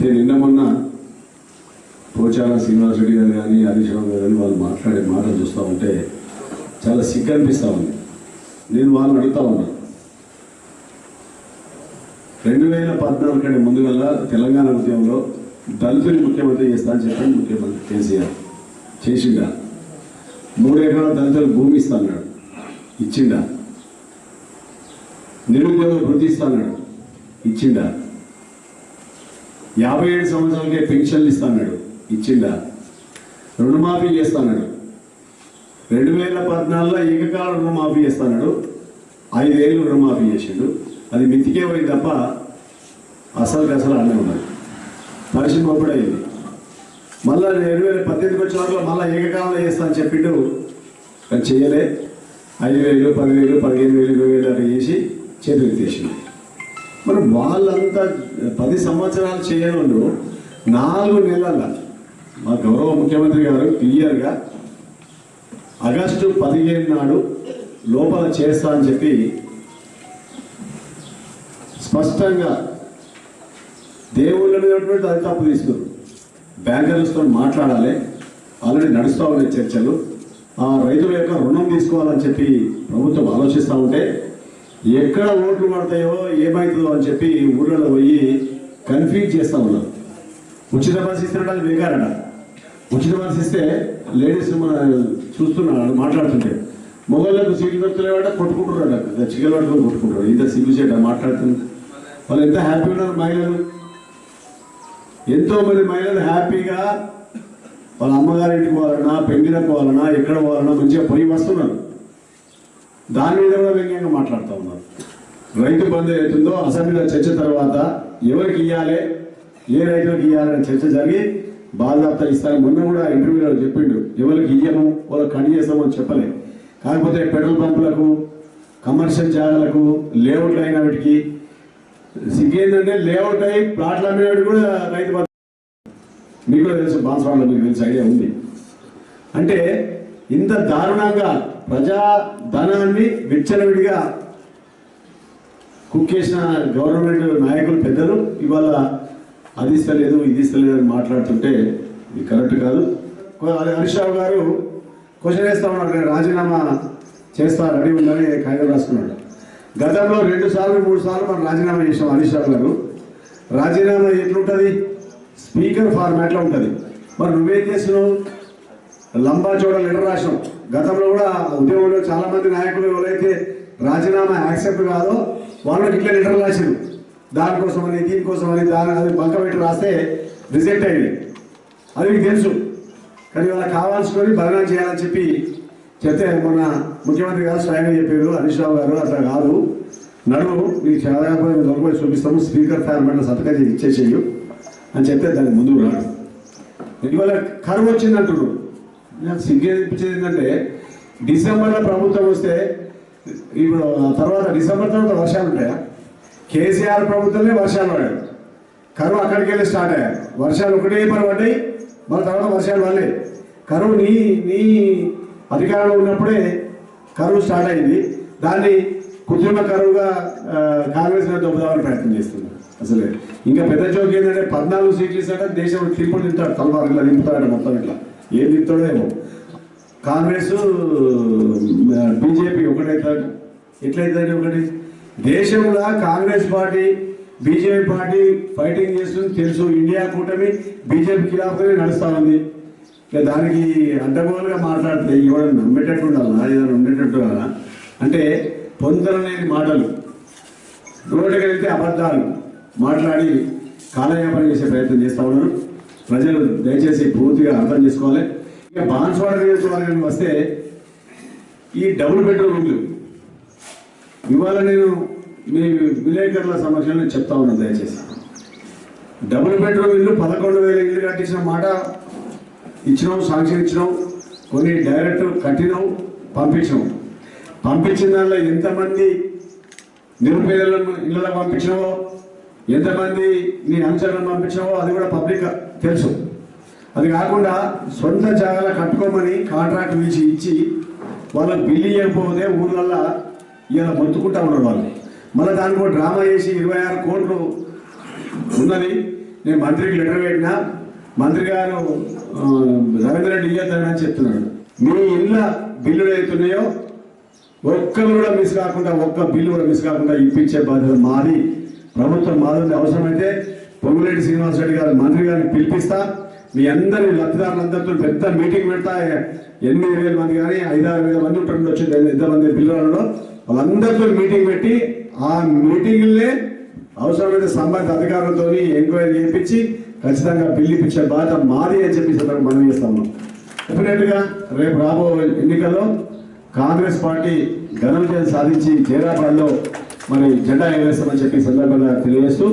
నేను నిన్న మొన్న పోచాల శ్రీనివాస్ రెడ్డి గారు కానీ హరీష్ గారు కానీ వాళ్ళు మాట్లాడే మాటలు చూస్తూ ఉంటే చాలా సిగ్గు అనిపిస్తూ ఉంది. నేను వాళ్ళని అడుగుతా ఉన్నా. రెండు వేల పద్నాలుగు కంటే ముందు తెలంగాణ ఉద్యమంలో దళితుని ముఖ్యమంత్రి చేస్తా అని చెప్పాను ముఖ్యమంత్రి కేసీఆర్ చేసిండా. మూడు ఎకరాల దళితులకు భూమి ఇస్తా అన్నాడు. ఇచ్చిండా. నిరుద్యోగ వృద్ధి ఇస్తా అన్నాడు. ఇచ్చిండా. యాభై ఏడు సంవత్సరాలకే పెన్షన్లు ఇస్తాడు అన్నాడు ఇచ్చిండా? రుణమాఫీ చేస్తాడు రెండు వేల పద్నాలుగులో ఏకకాల రుణమాఫీ చేస్తాడు ఐదేళ్ళు రుణమాఫీ చేసిండు. అది మితికే పోయి తప్ప అసలు అసలు అన్నీ ఉన్నది. పరిశ్రమ కూడా మళ్ళా రెండు వేల పద్దెనిమిదికి వచ్చిన వరకు మళ్ళీ ఏకకాలంలో చేస్తా అని చెప్పిండు. అది చేయలే. ఐదు వేలు పదివేలు పదిహేను వేలు ఇరవై వేలు అట్లా చేసి చేతులు ఎత్తేసింది మరి వాళ్ళంతా పది సంవత్సరాలు చేయను నాలుగు నెలల మా గౌరవ ముఖ్యమంత్రి గారు క్లియర్గా ఆగస్టు పదిహేను నాడు లోపల చేస్తా అని చెప్పి స్పష్టంగా దేవుళ్ళ మీద అది తప్పు తీసుకురు బ్యాంకర్స్తో మాట్లాడాలి ఆల్రెడీ నడుస్తూ ఉన్నాయి చర్చలు. ఆ రైతుల యొక్క రుణం తీసుకోవాలని చెప్పి ప్రభుత్వం ఆలోచిస్తూ ఉంటే ఎక్కడ ఓట్లు పడతాయో ఏమవుతుందో అని చెప్పి ఊళ్ళలో పోయి కన్ఫ్యూజ్ చేస్తూ ఉన్నారు. ఉచిత బస్సు ఇస్తున్నట్టు వేగారట ఉచిత బస్సు ఇస్తే లేడీస్ మన చూస్తున్నాడు మాట్లాడుతుంటే. మొగళ్ళకు సీట్లు దొరుకుతలేవాట కొట్టుకుంటున్నాడు చికెన్ పట్టుకొని కొట్టుకుంటాడు ఇంత సిగ్గు చేట మాట్లాడుతుంది వాళ్ళు ఎంత హ్యాపీ ఉన్నారు మహిళలు? ఎంతో మంది మహిళలు హ్యాపీగా వాళ్ళ అమ్మగారింటికి పోవాలన్నా పెంగిన పోవాలన్నా ఎక్కడ పోవాలన్నా మంచిగా పోయి వస్తున్నారు. దాని మీద కూడా వ్యంగ్యంగా మాట్లాడుతూ ఉన్నారు. రైతు బంధు అవుతుందో అసెంబ్లీలో చర్చ తర్వాత ఎవరికి ఇవ్వాలి ఏ రైతులకు ఇవ్వాలని చర్చ జరిగి బాధ్యత ఇస్తాను మొన్న కూడా ఇంటర్వ్యూలో చెప్పిండు ఎవరికి ఇయ్యము వాళ్ళకి కట్ చేస్తాము అని చెప్పలే. కాకపోతే పెట్రోల్ పంపులకు కమర్షియల్ జాగాలకు లేఅవుట్లు అయిన వాటికి సిగ్గేందంటే లేఅవుట్ అయి ప్లాట్లు అమ్మేవాడు కూడా రైతు బంధు. మీకు కూడా తెలుసు బాన్స్వాడలో మీకు తెలిసి ఐడియా ఉంది. అంటే ఇంత దారుణంగా ప్రజా ధనాన్ని విచ్చలవిడిగా కుక్కేసిన గవర్నమెంట్ నాయకులు పెద్దలు ఇవాళ అది ఇస్తలేదు ఇది ఇస్తలేదు అని మాట్లాడుతుంటే ఇది కరెక్ట్ కాదు. హరీష్ రావు గారు క్వశ్చన్ వేస్తా ఉన్నాడు రాజీనామా చేస్తా రెడీ ఉందని కాగితం రాసుకున్నాడు? గతంలో రెండు సార్లు మూడు సార్లు మనం రాజీనామా చేసాం హరీష్ రావు గారు. రాజీనామా ఎట్లుంటుంది? స్పీకర్ ఫార్మాట్లో ఉంటుంది. మరి నువ్వేం చేసినావు లంబా చోడ లెటర్ రాసినాం గతంలో కూడా ఉద్యమంలో చాలా మంది నాయకులు ఎవరైతే రాజీనామా యాక్సెప్ట్ కాదో వాళ్ళకి ఇట్లా లెటర్ రాసారు దానికోసమని దీనికోసమని దాని అది బంక పెట్టి రాస్తే రిజెక్ట్ అయింది. అది మీకు తెలుసు. కానీ వాళ్ళకి కావాల్సుకొని బలనం చేయాలని చెప్పి చెప్తే మొన్న ముఖ్యమంత్రి గారు స్వయంగా చెప్పారు. హరీష్ రావు గారు అట్లా కాదు. నడువు మీకు చాలా దొరకపోయి చూపిస్తాము. స్పీకర్ ఫార్మాట్లో సంతకం ఇచ్చేసేయు అని చెప్తే దానికి ముందుకు రాడు. ఇవాళ కరువు వచ్చింది అంటున్నారు నాకు సిగ్గేపించేది ఏంటంటే డిసెంబర్లో ప్రభుత్వం వస్తే ఇప్పుడు తర్వాత డిసెంబర్ తర్వాత వర్షాలు ఉంటాయా? కేసీఆర్ ప్రభుత్వమే వర్షాలు పడాయి కరువు అక్కడికి వెళ్ళి స్టార్ట్ అయ్యాయి. వర్షాలు ఒకటే పని పడ్డాయి తర్వాత వర్షాలు పడలే. కరువు నీ నీ అధికారంలో ఉన్నప్పుడే కరువు స్టార్ట్ అయింది. దాన్ని కృత్రిమ కరువుగా కాంగ్రెస్ మీద దొబ్బదామని ప్రయత్నం చేస్తున్నారు. అసలే. ఇంకా పెద్ద జోక్ ఏంటంటే పద్నాలుగు సీట్లు ఇస్తాడ దేశం తిప్పుడు తింటాడు తలవారు ఇట్లా దింపుతాడు మొత్తం ఇట్లా. ఏం తింటాడో కాంగ్రెస్ బీజేపీ ఒకటైతాడు ఎట్లయితుంది ఒకటి? దేశంలో Congress party BJP party fighting చేస్తుంది తెలుసు. ఇండియా కూటమి బీజేపీ ఖిలాఫ్గానే నడుస్తూ ఉంది. ఇక దానికి అడ్డగోలుగా మాట్లాడితే ఇవాళ నమ్మేటట్టు ఉండాలా ఏదైనా ఉండేటట్టు అంటే పొందలనేది మాటలు. రోడ్డుకి వెళ్తే అబద్ధాలు మాట్లాడి కాలయాపన చేసే ప్రయత్నం చేస్తూ ఉన్నారు. ప్రజలు దయచేసి పూర్తిగా అర్థం చేసుకోవాలి. ఇక బాన్స్వాడ నియోజకవర్గానికి వస్తే ఈ డబుల్ బెడ్రూమ్ రూమ్లు ఇవాళ నేను మీ విలేకరుల సమక్షంలో చెప్తా ఉన్నాను దయచేసి. డబుల్ బెడ్రూమ్ ఇల్లు పదకొండు వేల ఇల్లు కట్టించిన మాట ఇచ్చినాం సాంక్షన్ ఇచ్చినాం కొన్ని డైరెక్ట్ కట్టినాం పంపించినాం. పంపించిన దానిలో ఎంతమంది నిరుపేదలను ఇళ్ళలో పంపించినావో ఎంతమంది నీ అనుచరులను పంపించావో అది కూడా పబ్లిక్ తెలుసు. అది కాకుండా సొంత జాగాలు కట్టుకోమని కాంట్రాక్ట్ పిలిచి ఇచ్చి వాళ్ళకి బిల్లు ఇవ్వకపోతే ఊళ్ళల్లో ఇలా మొత్తుకుంటా ఉన్నారు వాళ్ళు. మళ్ళీ దానికి డ్రామా చేసి ఇరవై ఆరు కోట్లు ఉన్నది. నేను మంత్రికి లెటర్ పెట్టినా. మంత్రి గారు ఆ, రవీంద్ర రెడ్డి చెప్తున్నాడు. మీ ఇళ్ళ బిల్లులు అవుతున్నాయో ఒక్కరు కూడా మిస్ కాకుండా ఒక్క బిల్లు కూడా మిస్ కాకుండా ఇప్పించే బాధ్యత మాది. ప్రభుత్వం మాధుర్యం అవసరమైతే పొంగులేటి శ్రీనివాస్ రెడ్డి గారు మంత్రి గారిని పిలిపిస్తా. మీ అందరి లబ్ధిదారులందరితో పెద్ద మీటింగ్ పెడతా. ఎనిమిది వేల మంది కానీ ఐదారు వేల మంది ఉంటుంది వచ్చింది ఎంతమంది పిల్లలలో వాళ్ళందరితో మీటింగ్ పెట్టి ఆ మీటింగ్లే అవసరమైతే సంబంధిత అధికారులతో ఎంక్వైరీ చేయించి ఖచ్చితంగా బిల్లు ఇప్పించే మాది అని చెప్పి సందర్భంగా మనం చేస్తాము డెఫినెట్గా రేపు రాబో ఎన్నికల్లో కాంగ్రెస్ పార్టీ ఘన విజయం సాధించి జైరాబాద్లో మరి జెండా ఎగరేస్తామని చెప్పి సందర్భంగా తెలియజేస్తూ